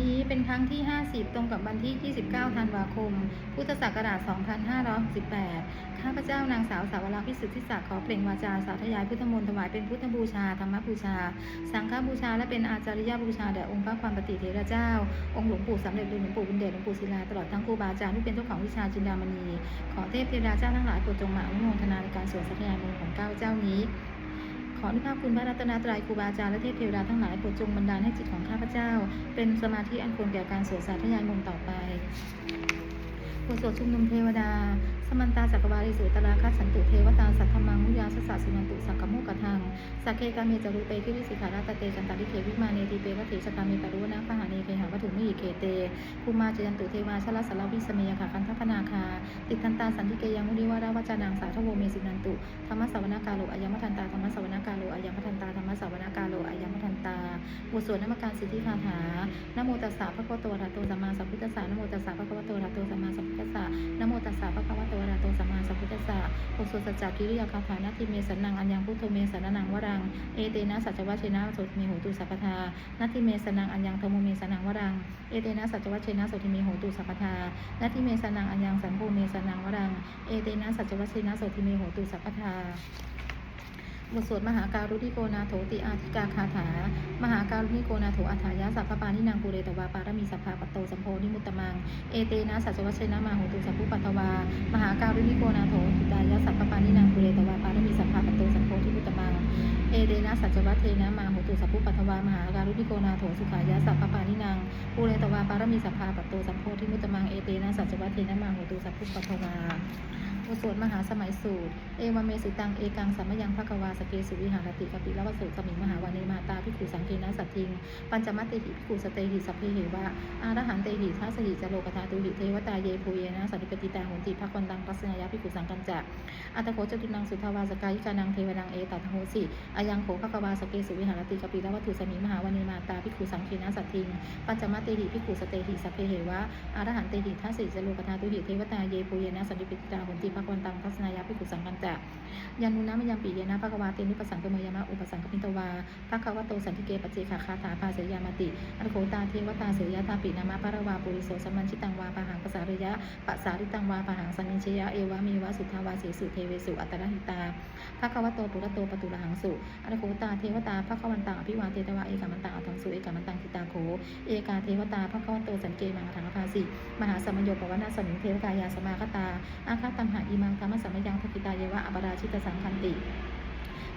นี้เป็นครั้งที่ 50 ตรงกับวันที่ 29 ธันวาคม พุทธศักราช 2568ข้าพเจ้านางสาวสาวราพิสุทธิศักดิ์ขอเปล่งวาจาสาธยายพุทธมนต์ถวายเป็นพุทธบูชา ธรรมบูชา สังฆบูชา และเป็นอาจาริยบูชาแด่องค์พระความปฏิเทระเจ้า องค์หลวงปู่สำเร็จหรือหลวงปู่บุญเดชหลวงปู่ศิลาตลอดทั้งครูบาอาจารย์ที่เป็นเจ้าของวิชาจินดามณี ขอเทพเทวดาเจ้าทั้งหลายโปรดจงมาอนุโมทนาในการสวดสัทยายมงคลของเก้าเจ้านี้ ขออนุภาพคุณพระรัตนตรัยครูบาอาจารย์และเทพเทวดาทั้งหลายโปรดจงบันดาลให้จิตของข้าพเจ้า เป็นสมาธิอันควรแก่การสวดสาธยายมนต์ต่อไปบทสวดชุมนุมเทวดา สมันตาจักวาลิสุตราคัสสันตุเทวตาสัทธมังมุยาสสะสุนันตุสักขมุกทังสักเคกาเมจารุเปคิวิสิขาราตเตกันตาลิเควิมาเนติเปวัติชกาเมตารุนะพหาเนเคหาวัตถุมิหิเคเตภูมาจยันตุเทวาชลสารวิสเมยขาคันทพนาคา ติทันตาสันติเกยังมุนิวาราวจานังสาทโวเมสินันตุธรรมสวนากาโลอายมทันตาธรรมสวนากาโลอายมทันตาธรรมสวนากาโลอายมทันตาบทสวดนมการสิทธิคาถานโมตัสสะพระพุทธวะโตสัมมาสัมพุทธัสสะนโมตัสสะพระพุทธวะโตสัมมาสัมพุทธัสสะนโมตัสสะพระพุทธววราโตสัมมาสัพพุทธัสสะโอสุสัจจกิริยาคาถานาทิเมสันนังอัญญังพุทโธเมสันนังวรัง เอเตนะสัจวัชเชนะโสติเมโหตุสัพพทานาทิเมสันนังอัญญังธโมเมสันนังวรัง เอเตนะสัจวัชเชนะโสติเมโหตุสัพพทานาทิเมสันนังอัญญังสัมโพเมสันนังวรัง เอเตนะสัจวัชเชนะโสติเมโหตุสัพพทา บทสวดมหาการุณิโกนาโถติอาธิกาคาถา มหาการุณิโกนาโถอัฏฐายะสัพพปานินางปุเรตวาปารมีสัพพาปโตสัมโพนิมุตตมัง เอเตนะสัจวัชนะมาโหตุสัพพุปัตวา มหาการุณิโกนาโถติตายะสัพพปานินางปุเรตวาปารมีสัพพาปโตสัมโพธิมุตตมัง เอเตนะสัจวัชเชนะมาโหตุสัพพุปัตวามหาการุณิโกนาโถสุขายะสัพพปานินางปุเรตวาปารมีสัพพาปโตสัมโพธิมุตตมังเอเตนะสัจวัชเชนะมาโหตุสัพพุปัตวา บทสดมหาสมัยสูตร เอวเมสุตัง เอกังสัมมยังภควาสเกสุวิหารติกปิลวสุสมิงมหาวานีมาตาพิขุสังเกนะสัตทิง ปัญจมัตเตหิพิขุสเตหิสัพเพเหวะ อารหันเตหิทัสหิจโลกธาตุหิเทวตาเยภูเยนะสัตติปติตาหุนติภควันตังปัสนายะพิขุสังกันจะอัตโคจตุนังสุทาวาสกายิกานังเทวนังเอตัตโหสิอายังโขภควาสเกสุวิหารติกปิลวัตถุสมิงมหาวานีมาตาพิขุสังเกนะสัตทิง ปัญจมัตเตหิพิขุสเตหิสัพเพเหวะอรหันเตหิทัสสิจโลกธาตุหิเทวตาเยภูเยนะสัตติปติตาหุนติภควันตังปัสสนายะพิขุสังกันจะยานุนะมยังปีเยนะภควาเตนุปสังกมยามะอุปสังกปินตวาภควโตสันติเกปเจขาคาถาภาเสยามติอันโคตาเทวตาเสยตาปินามะปะระวาปุริโสสัมมันชิตังวาปะหังปะสาระยะปะสาริตังวาปะหังสัมมิชยะเอวะเมวะสุทธาวาเสสุเทเวสุอัตตรหิตาภควโตปุระโตปตุระหังสุอันโคตาเทวตาภควันตังอภิวาเทตวะเอกามันตังอัตถังสุเอกามันตังทิตาโขเอกาเทวตาภควโตสันเกมังถังภาสิมหาสัมโยปวนาสมิงเทวกายาสมาคตาอาคาตัมหาอิมังธรรมสัมยังทกิตาเยวะอปราชิตสังคันติ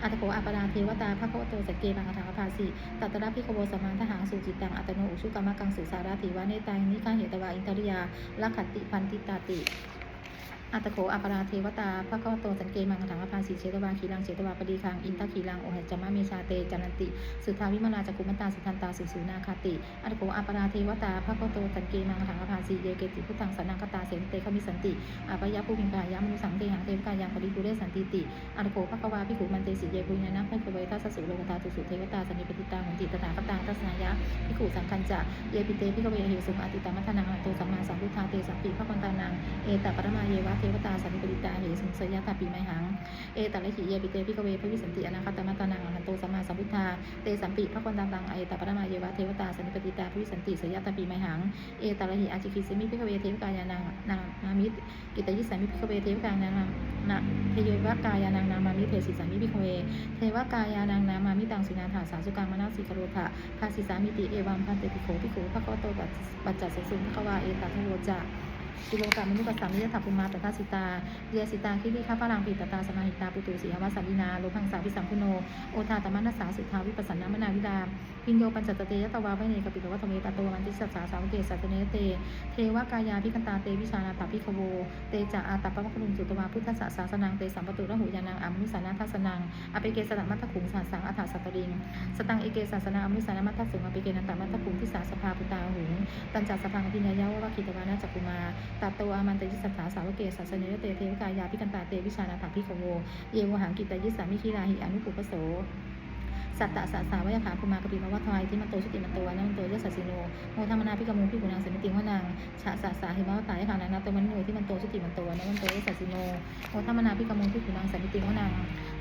อัตโขอัปราเทวตาภควโตสกเกมังคถังอภาสิตัตระพิคโวสมานทหางสุจิตังอัตโนอุชุกรรมกังสุสาราติวะเนตังนิฆาเหตวาอินทริยาลักขติพันติตาติ อัตโขอัปปราเทวตาภควโตสันเกมังคถังอภาสิเชตวาขีรังเชตวาปดีคังอินทขีรังโอหัจมะเมชาเตจันนติ สุทธาวิมลาจักุมตาสุทันตาสุสูนาคาติ อัตโขอัปปราเทวตาภควโตสันเกมังคถังอภาสิเยเกติพุทธังสนังคตาเสนเตขมิสันติอาปยะภูมิกายามนุสังเตหังเทวกายังปริปุเรสันติติอัตโขภควาพิขุมันเตสิเยปุญญานะพระเวทัสสุโลกตาตุสุเทวตาสันนิปติตาหุนติตถาคตังทัศนายะพิขุสังคัญจะเยปิเตพิกเวเหสุอติตามัทนังอโตสัมมาสัมพุทธาเตสัมปีพระคันตานังเอตปรมาเยวะเทวตาสันนิปติตาเหสุเสยาตาปีไมหัง เอตัลหิเยปิเตพิกเวพระวิสันติอนาคตมัตนังหันโตสัมมาสัมพุทธา เตสัมปีพระคนตานังเอตปรมาเยวะเทวตาสันนิปติตาพระวิสันติเสยาตาปีไมหัง เอตัลหิอาจิคิสิมิพิกเวเทวกายานังนานามิตกิตยิสามิพิกเวเทวกายานังนาเทยวกายานังนามามิเทสิสามิพิกเว เทวกายานังนามามิตังสุนาถาสาสุกังมนาสิกโรธะภาสิสามิติเอวัมพันเตติโขภิกขุพระโกโตปัจจัสสุนภควาเอตัทโวจะ กิโลกรรมนุปัสสามิยถาปุมาตถาสิตาเยสิตาคิริข้าพลังปิตตาสมาหิตาปุตุสีหวาสัมมินาโลพังสาวิสัมพุโน โอทาตมนัสสาสุทธาวิปัสสนา มนาวิดา พิญโยปัญจตเตยตวาไวเนกปิตวัตเมตโตมันติสัสสาสาวเกสัตเนเต เทวกายาพิกันตาเตวิชานาตาพิคโว เตจาอาตาปะมะกรุงจุตวาพุทธสสาสนังเตสัมปตุระหุยานังอามุสานาทัสนังอเปเกสตัมัตถขุงสาสังอัฏฐสัตติง สตังเอเกสาสนาอมุสานามัตถสุงอเปเกนันตมัตถขุงทิสาสภาปุตตาหุงตัญจัสพังอภิญญายาวะคิตวานาจักุมาตัตวอามันเตยิสสาสาวเกสัสเนเตเทวกายาพิกันตาเตวิชานาถาพิคโว เยวหังกิตายิสามิคีราหิอนุปุปโส สัตตะสะสาวายขาภูมากปิมวัฏทายที่มันโตชุติมันโตวันนันโตเยสัสสิโนโมธรรมนาพิกมุงพิกุณังสมิติวนังฉะสะสาหิมวัฏตายขานานาตมันหน่วยที่มันโตชุติมันโตวันนันโตเยสัสสิโนโมธรรมนาพิกมุงพิกุณังสมิติวนัง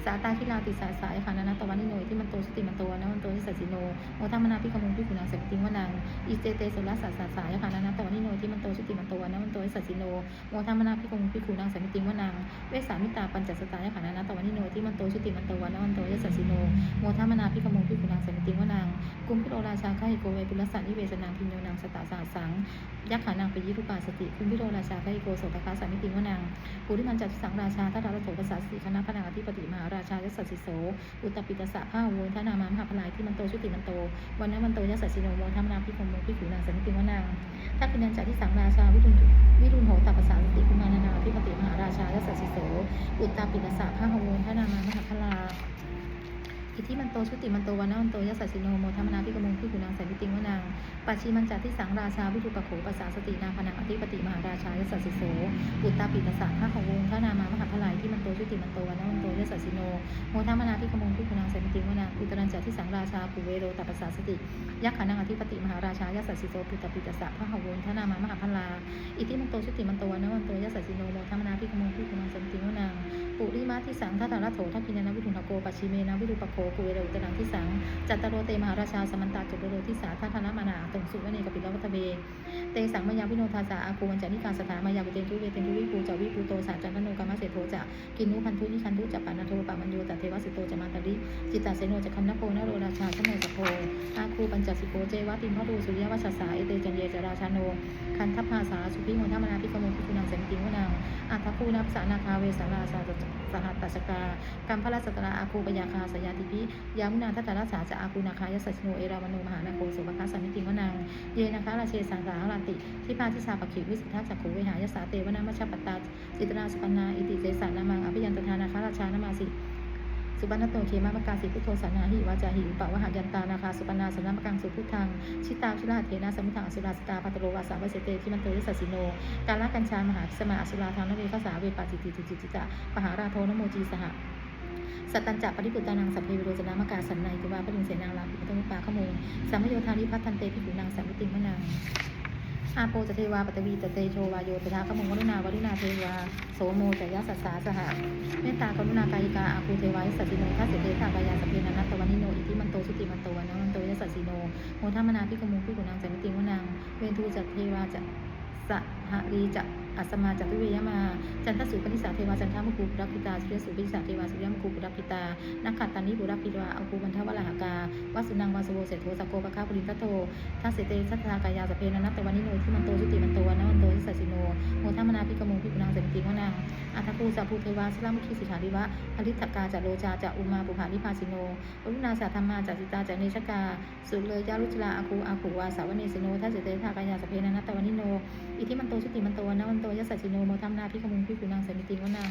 สาตาคิลาติสาสายขานานาตวันนิหน่วยที่มันโตชุติมันโตวันนันโตเยสัสสิโนโมธรรมนาพิกมุงพิกุณังสมิติวนังอิเจเตสุรสัสสะสายะค่ะนานาตวันนิโนที่มันโตชุติมันโตวันนะมันโตเยสัสสิโนโมทัมมนาพิคงพิคูนางสามิติงวนังเวสามิตาปัญจสตายะค่ะนานาตวันนิโนที่มันโตชุติมันโตวันนะมันโตเยสัสสิโนโมทัมมนาพิคมงพิคูนางสามิติวนังกุมพิโรราชาข้าหิโกเวปุลสันนิเวสนางพิญโยนางสตาสาสังยักขานางปยิรุปาสติกุมพิโรราชาข้าหิโกโสภคาสามิติวนังปุริมันจัตสังราชาทัตตาโถภาษาสีคณะพนาธิปติมหาราชายสัสสิโสอุตตปิตสะผ้าโวนทนามามหาพลายที่มันโตชุติมันโตวันนั้นมันโตยัสสิโนโมธรรมนาพิคมโมพิขุนางสันติวนางถ้าพินันจัที่สังราชาวิรุณวิรุณโหตัปปสาสติกุมานานาพิปติมหาราชายัสสสิโสอุตตปิตสะผ้าวนทนามามหาพลา อิทธิมันโตชุติมันโตวันนะมันโตยัสสสิโนโมธรรมนาพิกมงพิกุนางสันติงวานางปัจฉิมันจัที่สังราชาวิรุปโขปัสสาสตินาพนังอธิปติมหาราชายัสสสิโสอุตตาปิตสะผ้าของวงทนามามหาพลายที่มันโตชุติมันโตวันนะมันโตยัสสสิโนโมทัมมนาพิกมงพิกุนางสันติงวานางอุตรัญจที่สังราชาปุเวโรตัปปสาสติยักขานังอธิปติมหาราชายัสสสิโสปุตตาปิตสะพระหวนทนามามหาพลาอิทิมันโตชุติมันโตวันนะวันโตยัสสสิโนโมทัมมนาพิกมงพิกุนางสันติวนาง ปุริมาทิสังทัตาระโถทัพินานาวิทุนทโกปัชิเมนาวิรุปโคปุเวโรอุตรังทิสังจัตตโรเตมหาราชาสมันตาจุโรทิสาทัทนามานาตงสุวเนกปิลวัตเบเตสังมายาวิโนทาสาอาคูวันจานิการสถามายาวิเตนทุเวเตนทุวิปูจาวิปูโตสาจันทโนกามะเสโทจะกินุพันธุยิคันธุจัปปานาโทปามันโยตเทวสิโตจะมาตริจิตตาเสโนจะคันนโปนโรราชาชโนจะโพอาคูปัญจสิโกเจวะติมพรูสุริยวัชสาเอเตจันเยจราชาโนคันทัพพาสาสุพิโมทามนาพิกโมพิคุนังเสนติวนางอัทคูนับสานาคาเวสาราสาจสหัตตสกากัมพลสัตราอาคูปยาคาสยาติพิยามุนาทัตตาราสาจะอาคูนาคายสัชโนเอรามโนมหานาโคสุภคัสสามิติวนางเยนะคะราเชสังสารันติที่พาทิชาปขิวิสุทธาจักขุวิหายสาเตวนามัชปตาจิตราสปนนาอิติเจสานามังอภิยันตทานาคาราชานามาสิ สุปันนโตเคมามกาสิพุทโธสานาหิวาจาหิอุปวหายันตานาคาสุปันนาสนามกังสุพุทธังชิตาชิราเทนะสมุทังอสุราสตาปัตโรวาสาวเสเตที่มันโตริสัสสิโนการละกัญชามหาพิสมาอสุราทางนเวคสาเวปาจิติจิจิจิตะปหาราโทนโมจีสหสัตตัญจะปริปุตตานังสัพเพวิโรจนามกาสันในตุวาปริงเสนาลาภิปตมุปาขโมงสัมโยธานิพัฒนเตภิกุนางสัมมิติมะนาง อาโปจเทวาปตวีจเตโชวาโยตถาขมงวรุณาวรุณาเทวาโสโมจยะสัสสาสหะเมตตากรุณากายิกาอาคูเทวายสัสสิโนทัสเสเตทากายาสเพนันตวันิโนอิทิมันโตสุติมันโตวันนันโตยะสัสสิโนโมทัมมนาพิกมุพิกุนางจันติงวนางเวนทูจัตเทวาจะสหรีจะอัสมาจัตุเวยมา จันทสุปนิสาเทวาจันทมุคูปุรักพิตาสุริยสุปนิสาเทวาสุริยมุคูปุรักพิตานักขัตตานิปุรักพิตวาอาคูบันทวลหากาวัสุนังวาสโวเสโทสโกปะคาปุริทัตโตทัสเสเตสัทธากายาสเพนันตวันนิโนที่มันโตชุติมันโตวันนวันโตทิสัสิโนโมทัมมนาพิกมงพิกุนางเสติวนังอัทคูสัพพุเทวาสลามุขีสิขาริวะอริทกาจะโลจาจะอุมาปุภานิพาสิโนวรุณาสาธรรมาจะสิตาจะเนชกา สุเลยยารุจลาอาคูอาคูวาสาวเนสิโนทัสเสเตทากายาสเพนันตวันนิโน อิทิมันโตชุติมันโตวันนวันโตยัสสสิโนโมทัมนาพิขมุงพิวนางเสนติวนาง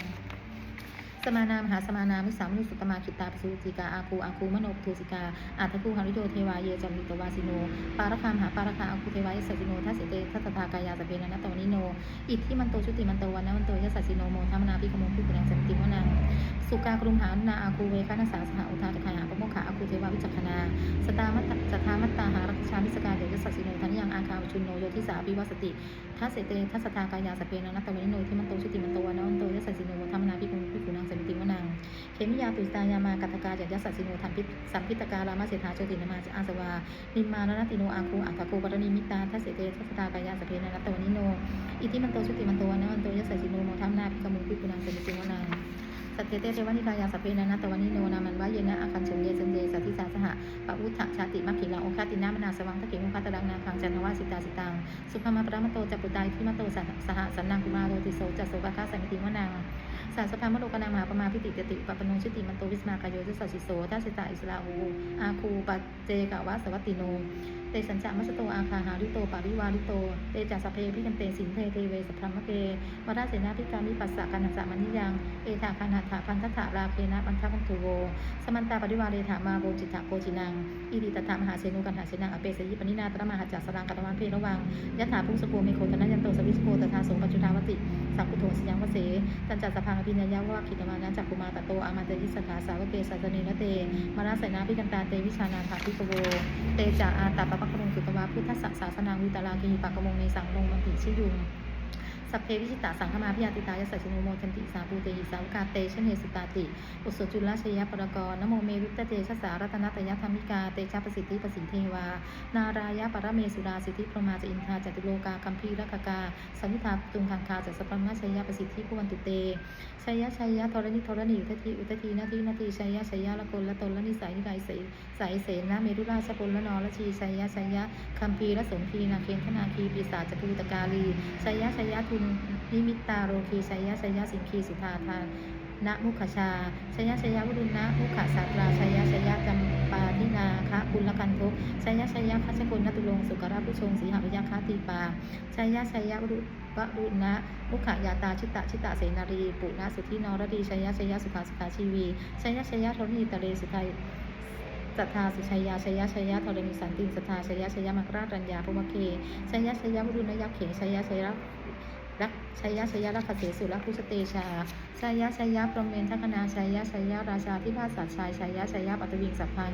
สมานามหาสมานามิสามุนิสุตมาคิตาปิสุจิกาอาคูอาคูมโนปทูสิกาอาทคูหาริโยเทวาเยจัมมิตวาสิโน ปารคามหาปารคาอาคูเทวายสัสิโนทัสเสเตทัสตากายาสเพนันตวนิโน อิทธิมันโตชุติมันโตวันนวันโตยัสสสิโนโมทัมนาพิกมงพิกุนังสันติวนังสุกากรุมหานาอาคูเวคานาสาสหอุทาตคายหาปโมขาอาคูเทวาวิจักขนาสตามัตสทามัตตาหารักชามิสกาเดยัสสสิโนทันยังอาคาชุนโนโยทิสาปิวัสติทัสเสเตทัสตากายาสเพนัตวนิโนที่มันโตชุติมันโตวันนวันโตยสสสิโนโมทัมนาพิกมงพิกุนังสันติวนัง เขมิยาตุสตายามากัตกาจัยัสสสิโนทันพิสัมพิตการามาเสถาโชตินามาจอาสวา นิมานรติโนอาคูอัตโกปรณีมิตาทัสเสเตทัสตากายาสเพนันตวนิโน อิทิมันโตชุติมันโตนนวันโตยสสสิโนโมทัมนาพิกมุพิกุนังสมิติวนังสัตเตเตเทวานิกายาสเพนันตวนิโนนามันวะเยนะอาคันเชงเยสันเยสัทธิสาสหะปะอุทธชาติมัคคิลังโอคาตินามนาสวังทะเกมุคัตตังนาคังจันทวาสิตาสิตังสุภมาปรมโตจัปุตายทิมโตสหสันนังกุมาโรติโสจัสโสปะคาสมิติวนัง สาสภามโลกนามหาปมาพิติกติปปปนงชุติมันโตวิสมากายโยจุสัสสิโสทัสสิตาอิสลาหูอาคูปัจเจกวะสวัตติโนเตสัญจามัสโตอาคาหาริโตปาริวาริโต เตจัสเพพิกันเตสินเทเทเวสัพพมเกวราเสนาพิการมิปัสสะกันหัสสะมันิยัง เอถาคันหถาพันทัตถาราเคนะปันทัพันตุโว สมันตาปริวาเรถามาโบจิตถาโกจินัง อิริตถามหาเสนุกันหาเสนังอเปสยิปนินาตระมหาจัสสรังกัตวันเพระวังยะถาพุงสโกเมโคตนะยันโตสวิสโกตถาโสปัจจุทาวติ สัพพุโทสยังวเสตันจัสพังอภิญญายาวาคิตมานะจักกุมาตโตอามาเตยิสถาสาวเกสัสเนนเตมาราสนาพิกันตาเตวิชานาถาพิกโวเตจาอาตาปะปะกะมงสุตวาพุทธสสสาสนางวิตาลากีปะกมงในสังลงมันติชิยุง สัพเพวิชิตาสังฆมาพิยาติตายสสชโนโมจันติสาภูเตหิสาวกาเตชะเนสุตาติอุสจุลชยปรกรนโมเมรุตเตชะสารัตนตยธรรมิกาเตชะประสิทธิประสิทธิเทวา นารายะปรเมสุราสิทธิพรมาจอินทาจตุโลกาคัมภีรคกาสัมิทาตุงคังคาจัสปรมชยประสิทธิพุวันตุเตชัยยะชัยยะธรณิธรณีอุทธีอุทธีนาทีนาทีชัยยะชัยยะละกลละตนละนิสัยนิไกเสสายเสนาเมรุราชพลละนอละชีชัยยะชัยยะคัมภีรสนทีนาเคนธนาคีปีศาจจตุตกาลีชัยยะชัยยะทุนนิมิตตาโรคีชัยยะชัยยะสิงคีสุธาทานณมุขชาชยชยวุรุณะมุขสาตราชยชยจำปาทินาคะคุณละกันทุกชยชยคัชกุลนตุลงสุกราผู้ชงสีหวิยาคาตีปาชยชยวรุวรุณะมุขยาตาชิตะชิตะเสนารีปุณสุทธินรดีชยชยสุขาสุขาชีวีชยชยทรณีตะเรสุทัยสัทธาสุชัยยาชยชยธรณีสันติสัทธาชยชยมังราชรัญญาภวเคชยชยวรุณยักษ์เขชยชย รักชยะชยะรักขเสสุรักพุสเตชา ชายชายพรมเมนทัคนาชายชายราชาพิพาสัชายชายชายปัตวิงสัพพัง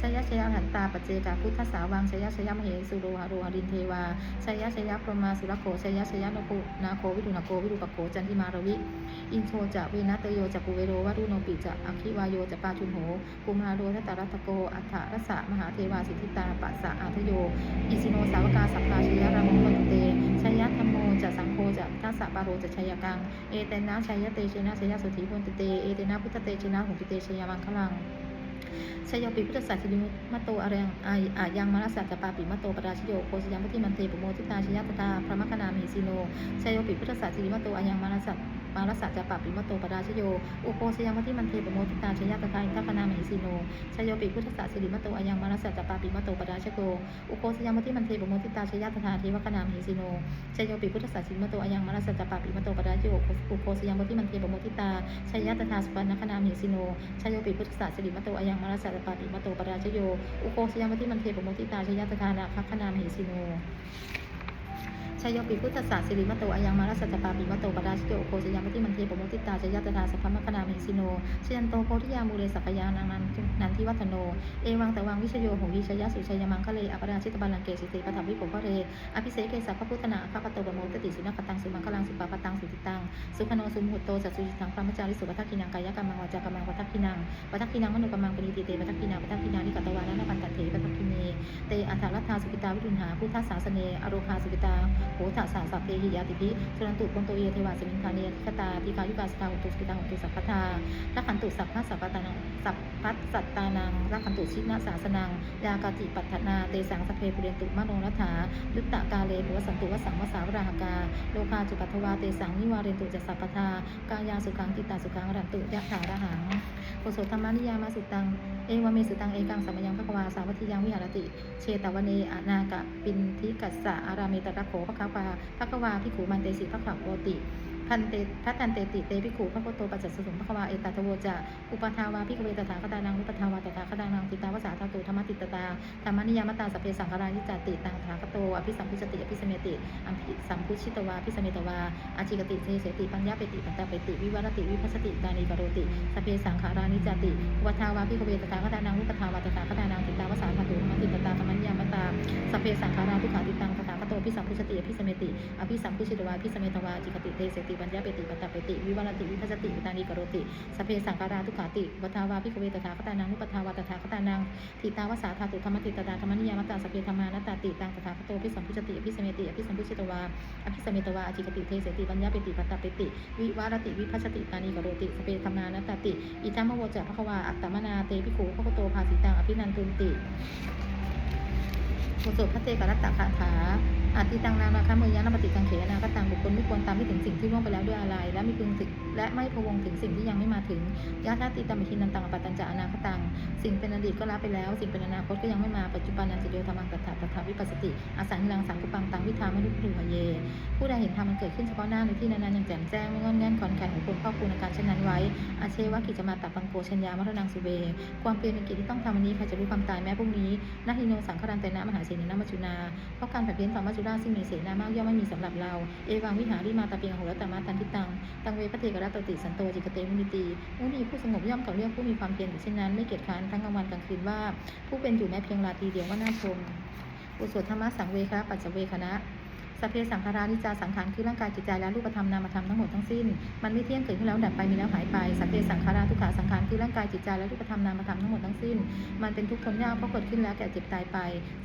ชายชายหันตาปัจเจกาพุทธสาวังชายชายมเหสุโรหะโรหรินเทวาชายชายพรมาสุรโขชายชายนโคนาโควิดุนาโควิรุปโขจันทิมารวิอินโชจะเวนัตโยจะกุเวโรวารุโนปิจะอคิวายโยจะปาชุนโหกุมาโรทัตตรัตโกอัฏฐรัสสะมหาเทวาสิทธิตาปัสสะอาทโยอิสิโนสาวกาสัพพาชยรามงคลเตชยธรรมโมจะสังโฆจะทัสสะปาโรจะชยกังเอเตนะชยเตเชนะชยสุธีพุนตเต เอเตนะพุทธเตเชนะหุติเตชยมังคลังชยปิพุทธศาสนิมโตอายังอายังมารสัจจปาปิมโตปราชโยโคสยามพุทธิมันเตปโมทิตาชยตตาพระมคณามิสิโนชยปิพุทธศาสนิมโตอายังมารสัจ มารสัจจปาปิมโตปราชโย อุโคสยามะทิมันเตปโมทิตาชยตตาอินทคณามิสิโนชยปิพุทธะสัจจิมโตอายังมารสัจจปาปิมโตปราชโยอุโคสยามะทิมันเตปโมทิตาชยาตตาเทวคณามหิสิโนชยปิพุทธะสัจจิมโตอายังมารสัจจปาปิมโตปราชโยอุโคสยามะทิมันเตปโมทิตาชยาตตาสุปนคณามหิสิโนชยปิพุทธะสัจจิมโตอายังมารสัจจปาปิมโตปราชโย อุโคสยามติมันเทปโมติตาชยตทานาคคณามเหสิโน ชายปิพุทธศาสิริมโตอายังมาราสัจจปาปิมโตปราชิโยโคสยามติมันเทปโมติตาชยัตทาสัพพมคณามเหสิโนชยันโตโพธิยามูเรสัพพยานังนันนันทิวัฒโน เอวังตะวังวิชโยโหวิชยสุชยมังคะเลอปราชิตบัลลังเกสิติปทัพวิปุพระเรอภิเศกเกสัพพพุทธนาข้าปโตบโมตติสุนัขตังสุมังคลังสุปปตังสุติตังสุขโนสุมหุตโตสัจจุจิตังพระมจาริสุปัทกินังกายกรรมังวาจากรรมังวัฏกินังวัฏกินังมโนกรรมังปณิติเตวัฏกินังวัฏกินังนิกตวานะนปันตเถวัฏกิเนเตอัฏฐรัตถาสุกิตาวิรุณหาพุทธศาสเนอโรคาสุกิตาโหตสาสัพเพหิยาติภิสุนันตุปนโตเยเทวาสมิงคาเนทิคตาทิกายุกาสตาหุตุสกิตาหุตุสัพพทาลักขันตุสัพพะสัพพตานังสัพพัสสัตตานังลักขันตุชินาสาสนัง ยากาติปัฏฐนาเตสังสพเพปุเรนตุมโนรัฐาลุตตะกาเลปุวสันตุวสังวสาวราหกา โลคาจุปัทวาเตสังนิวาเรนตุจะสัพพทากายาสุขังกิตาสุขังอรันตุยะถาระหังโกศลธรรมานิยามาสุตัง เอวเมสุตัง เอกังสัมยังพระวาสาวัติยังวิหารติ เชตวเนอนากะปินทิกัสสะอาราเมตระโขพระคาวาพระกวาพิขูมันเตสิพระขับโวติพันเตพัทันเตติเตพิขูพระโกโตปัจจสสุงพระควาเอตตะโวจะอุปทาวาพิกเวตถาคตานังนุปทาวาตถาคตานังติตาวสาธาตุธรรมติตตาธรรมนิยามตาสพเพสังขารานิจจติตังถาคโตอภิสัมพุชติอภิสเมติอัมภิสัมพุชิตวาอภิสเมตวาอาจิกติเทเสติปัญญาเปติปัตตาเปติวิวัรติวิพัสติตานีกโรติสพเพสังขารานิจจติอุปทาวาพิกเวตถาคตานังุปทาวาตถาคตานังติตาวสาธาตุธรรมติตตาธรรมนิยามตาสพเพสังขาราทุกขาติตัง คโตอภิสัมพุชติอภิสเมติอภิสัมพุชิตวาอภิสเมตวาจิกติเทเสติปัญญาเปติปัตตเปติวิวัรติวิพัสติตานีกรติสเพสังขาราทุกขาติอุปทาวาพิกเวตถาคตานังนุปทาวาตถาคตานังทิตาวสาธาตุธรรมติตตาธรรมนิยามตาสเพธรรมานตาติตังตถาคโตพิสัมพุชติอภิสเมติอภิสัมพุชิตวาอภิสเมตวาจิกติเทเสติปัญญาเปติปัตตเปติวิวารติวิพัชติตานีกรติสเพธรรมานตาติอิทัมมโวจะพระควาอัตตมนาเตปิโขพระโตภาสิตังอภินันตุนติ โมโสพระเตกรัตตาคาถา อาติตังนานาคะเมยยะนปฏิกังเขนาคตังบุคคลไม่ควรตามไม่ถึงสิ่งที่ล่วงไปแล้วด้วยอะไร และไม่พึงถึงและไม่พะวงถึงสิ่งที่ยังไม่มาถึงยะธาติตัมมิทินันตังอปตัญจะอนาคตัง สิ่งเป็นอดีตก็ละไปแล้ว สิ่งเป็นอนาคตก็ยังไม่มาปัจจุบันนันจิเดียวธรรมังตถาตถาวิปัสสติอาศัยลังสังกุปังตังวิธาม่รู้ปรูหเย ผู้ใดเห็นธรรมมันเกิดขึ้นเฉพาะหน้าในที่นั้นๆอย่างแจ่มแจ้งไม่งอนแง่นก่อนแข่งของคนครอบครัวในการเช่นนั้นไว้ อาเชวะกิจมาตัปังโกชัญญามรณังสุเบ ความเปลี่ยนเป็นกิจที่ต้องทำวันนี้ใครจะรู้ความตายแม้พรุ่งนี้นาทิโนสังขรันเตนะมหาเสนีนามัจจุนาเพราะการแผ่เพี้ยนขอมัจจุราซึ่งมีเสนามากย่อมไม่มีสำหรับเรา เอวังวิหาริมาตาเปียงโหรตมาตันทิตัง ตังเวพระเทกรัตตติสันโตจิกเตมุนิตีมุนีผู้สงบย่อมกับเรื่องผู้มีความเพียรอยู่เช่นนั้น ไม่เกียจคร้านทั้งกลางวันกลางคืนว่า ผู้เป็นอยู่แม้เพียงราตรีเดียวว่าน่าชมอุสถธรรมะสังเวคะปัจจเวคณะสัพเพสังขารานิจาสังขารคือร่างกายจิตใจและรูปธรรมนามธรรมทั้งหมดทั้งสิ้น มันไม่เที่ยงเกิดขึ้นแล้วดับไปมีแล้วหายไปสัพเพสังขาราทุกขาสังขารคือร่างกายจิตใจและรูปธรรมนามธรรมทั้งหมดทั้งสิ้น มันเป็นทุกข์ทนยากเพราะเกิดขึ้นแล้วแก่เจ็บตายไป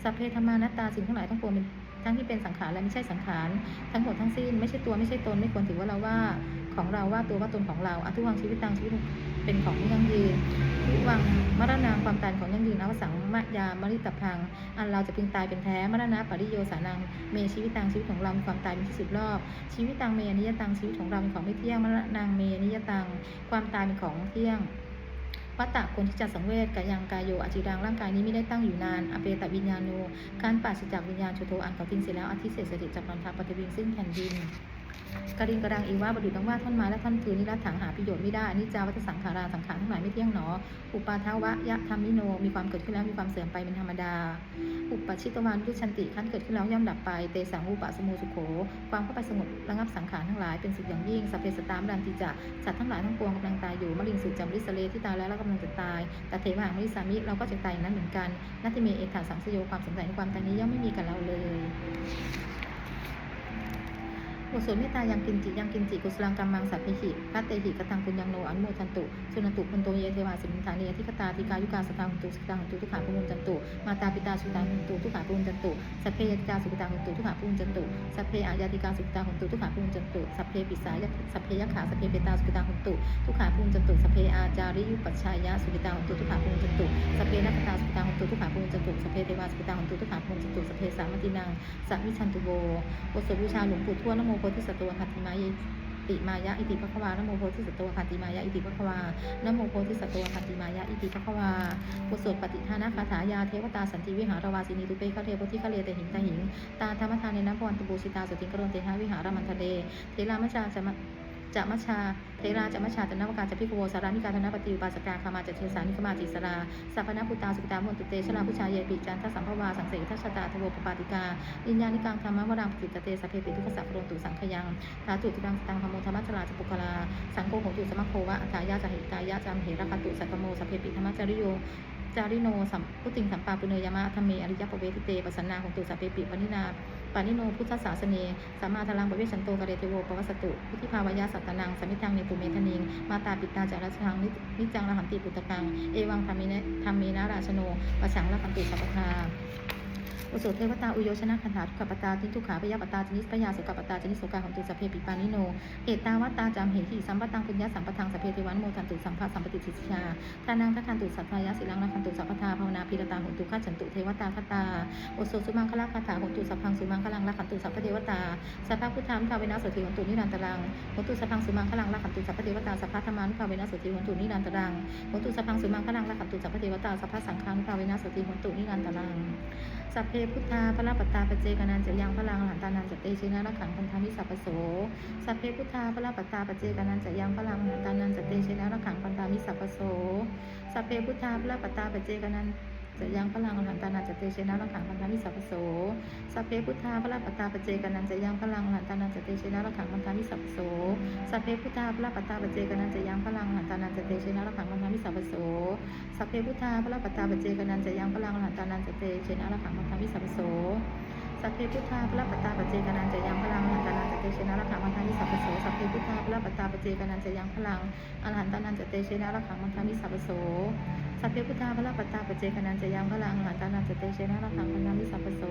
สเพธรรมานัตตาสิ่งทั้งหลายทั้งปวงเป็น ทั้งที่เป็นสังขารและไม่ใช่สังขาร ทั้งหมดทั้งสิ้นไม่ใช่ตัวไม่ใช่ตนไม่ควรถือว่าเราว่าของเราว่าตัวว่าตนของเราอทุวังชีวิตตังชีวิตเป็นของยั่งยืนทุวังมรณางความตายของยั่งยืนอวสังมะยามริตพัง อันเราจะพึงตายเป็นแท้มรณะปริโยสานังเมชีวิตตังชีวิตของเรามีความตายเป็นที่สุดรอบ ชีวิตตังเมอนิยตังชีวิตของเราเป็นของไม่เที่ยงมรณางเมอนิยตังความตายเป็นของเที่ยง วัตตะคนที่จะสังเวชกายังกายโยอจิรังร่างกายนี้ไม่ได้ตั้งอยู่นานอเปตวิญญาโนการปราศจากวิญญาณโชโทอันเขาทิ้งเสร็จแล้วอธิเศษสติจากนันทาปฏิวิงซึ่งแผ่นดิน กริงกระดังอีว่าบดุจดังว่าท่อนไม้และท่อนฟืนนิรัตถังหาประโยชน์ไม่ได้อนิจจาวัตสังขาราสังขารทั้งหลายไม่เที่ยงหนอ อุปาทวะยะธรรมิโน มีความเกิดขึ้นแล้วมีความเสื่อมไปเป็นธรรมดา อุปชิตวานุชันติขั้นเกิดขึ้นแล้วย่อมดับไป เตสังอุปสมุสุโข ความเข้าไปสงบระงับสังขารทั้งหลายเป็นสุขอย่างยิ่งสัพเพสตามรันติจะสัตว์ทั้งหลายทั้งปวงกำลังตายอยู่มะลิงสุจำริสเลที่ตายแล้วแล้วกำลังจะตาย แต่เทวหังมริสามิเราก็จะตายอย่างนั้นเหมือนกันนัตติเมเอถาสังสโยความสงสัยในความตายนี้ย่อมไม่มีกับเราเลย กุศลเมตตายังกินจิยังกินจิกุศลังกรรมังสัพเพหิพัตเตหิกตังปุญญังโนอนุโมทันตุสุนันตุพุนโตเยเทวาสิมินทานีอธิกตาธิกายุกาสตาหุนตุสตาหุนตุทุกขาปุญจันตุมาตาปิตาสุตาหุนตุทุกขาปุญจันตุสัพเพยติกาสุตาหุนตุทุกขาปุญจันตุสัพเพอายาติกาสุตาหุนตุทุกขาปุญจันตุสัพเพปิสายสัพเพยขาสัพเพเปตาสุตาหุนตุทุกขาปุญจันตุสัพเพอาจาริยุปัชชายะสุตาหุนตุทุกขาปุญจันตุสัพเพนักตาสุตาหุนตุทุกขาปุญจันตุสัพเพเทวาสุตาหุนตุทุกขาปุญจันตุสัพเพสามตินังสัพวิชันตุโบบทสวดบูชาหลวงปู่ทวดนโมโพธิสัตวคันติมายติมายะอิติภควานโมโพธิสัตวคันติมายะอิติภควานโมโพธิสัตวคันติมายะอิติภควาบทสวดปฏิทานาคาถายาเทวตาสันติวิหารวาสินีตุเปฆเทโพธิคเลเตหิงตหิง ตาธรรมทานในน้ำพรตุบูสิตาสติกรณเตหาวิหารมันทะเดเทรามชาจะมะ จะมชาเทราจะมชาตนวกาจะพิโกสารานิกาธนปฏิอุปาสกาคามาจะเทสานิกมาจิสราสัพพนาพุตาสุตามนตุเตชลาพุชายเยปิจันทสัมภวาสังเสทัชตาทวปปาติกาอิญญาณิกังธรรมวรังปฏิตเตสพเพปิทุกขสัพพโรตุสังขยังทาจุติดังสตังธรรมโมธรรมจราจปุคลาสังโฆโหตุสมะโควะอัตายาจะเหตายาจามเหระคตุสัพพโมสัพเพปิธรรมจริโย จาริโนสัมพุติงสัมปาปุเนยามะธรรมเมอริยปเวทิเตปสันนาของตุสัพเพปิปนินาปานิโนพุทธศาสเนสามาทลังบเวชันโตกเรเทโวปวัสสตุพุทธิภาวยาสัตตนังสมิทังเนตุเมทนิง มาตาปิตาจารัชังนิจังรหันติปุตตกัง เอวังธรรมีนัธรรมีนาราชโนปะชังละคันติสัพพทา อุสุเทวตาอุโยชนะคันธาทุกขปตาติทุกขาพยาปตาจนิสพยาสุขปตาจนิสโสกาของตุสเพปิปานิโน เอตาวตาจามเหหิสัมปตังปุญญาสัมปทังสเพเทวันโมทันตุสัมภะสัมปติสิชาทานังทัคันตุสัพพายาสิลังนัคันตุสัพพทาภาวนาพิรตาหุตุขัจฉันตุเทวตาคตาโอโสสุมังคลาคาถาหุตุสัพพังสุมังคลังละขันตุสัพพเทวตาสัพพพุทธานุภาเวนะโสติหุตุนิรันตรังหุตุสัพพังสุมังคลังละขันตุสัพพเทวตาสัพพธรรมานุภาเวนะโสติหุตุนิรันตรังหุตุสัพพังสุมังคลังละขันตุสัพพเทวตาสัพพสังฆานุภาเวนะโสติหุตุนิรันตรังสัพเพพุทธาพระปัตตาปเจกนันจะยังพลังหลันตานันจะเตชินะรักขังพันธามิสัพพโสสัพเพพุทธาพระปัตตาปเจกนันจะยังพลังหลันตานันจะเตชินะรักขังพันธามิสัพพโสสัพเพพุทธาพระปัตตาปเจกนัน จะยังพลังหลันตานาจะเตชนะรังขังพันธามิสัพโสสัพเพพุทธาพระปตาปเจกนันจะยังพลังหลันตานาจะเตชนะรังขังพันธามิสัพโสสัพเพพุทธาพระปตาปเจกนันจะยังพลังหลันตานาจะเตชนะรังขังพันธามิสัพโสสัพเพพุทธาพระปตาปเจกนันจะยังพลังหลันตานาจะเตเชนะระขังมังคังวิสัพโส สัพเพพุทธาพระปตตาปเจกนันจะยังพลังอรหันตานันจะเตชนะระขังมังคามิสัพโสสัพเพพุทธาพระปตตาปเจกนันจะยังพลังอรหันตานันจะเตชนะระขังมังคามิสัพโสสัพเพพุทธาพระปตตาปเจกนันจะยังพลังอรหันตานันจะเตชนะระขังมังคามิสัพโส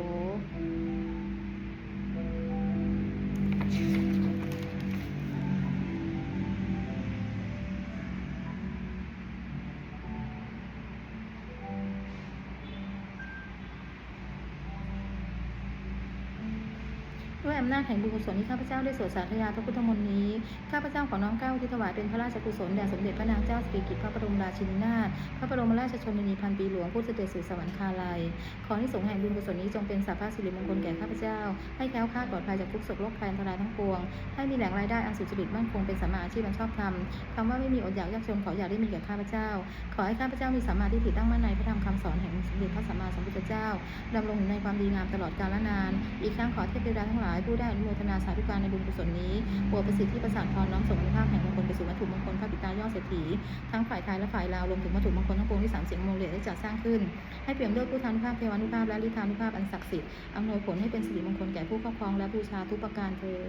ำนาจแห่งบุญกุศลที่ข้าพเจ้าได้สวดสาธยายพระพุทธมนต์นี้ ข้าพเจ้าขอน้อมเกล้าที่ถวายเป็นพระราชกุศลแด่สมเด็จพระนางเจ้าสิริกิติ์พระบรมราชินีนาถ พระบรมราชชนนีพันปีหลวงผู้เสด็จสู่สวรรคาลัย ขอที่สงแห่งบุญกุศลนี้จงเป็นสาภาพสิริมงคลแก่ข้าพเจ้า ให้แคล้วคลาดปลอดภัยจากทุกโศกโรคภัยอันตรายทั้งปวง ให้มีแหล่งรายได้อันสุจริตมั่นคงเป็นสัมมาอาชีพอันชอบธรรมคำว่าไม่มีอดอยากยากจนขออย่าได้มีแก่ข้าพเจ้า ขอให้ข้าพเจ้ามีสัมมาทิฏฐิตั้งมั่นในพระธรรมคำสอนแห่งสมเด็จพระสัมมาสัมพุทธเจ้าดำรงอยู่ในความดีงามตลอดกาลนาน อีกครั้งขอเทพทวดาทั้งหลายผู้ได้อนุโมทนาสาธุการในบุญกุศลนี้โปวดประสิทธิประสานพรน้อมส่งอนุภาพแห่งมงคลไปสู่วัตถุมงคลพระปิตายอดเศรษฐีทั้งฝ่ายไทยและฝ่ายลาวรวมถึงวัตถุมงคลทั้งปวงที่สามเสียงเลได้จัดสร้างขึ้น ให้เปี่ยมด้วยพุทานุภาพเทวานุภาพและฤทธานุภาพอันศักดิ์สิทธิ์อำนวยผลให้เป็นสิริมงคลแก่ผู้ครอบครองและบูชาทุกประการเทอ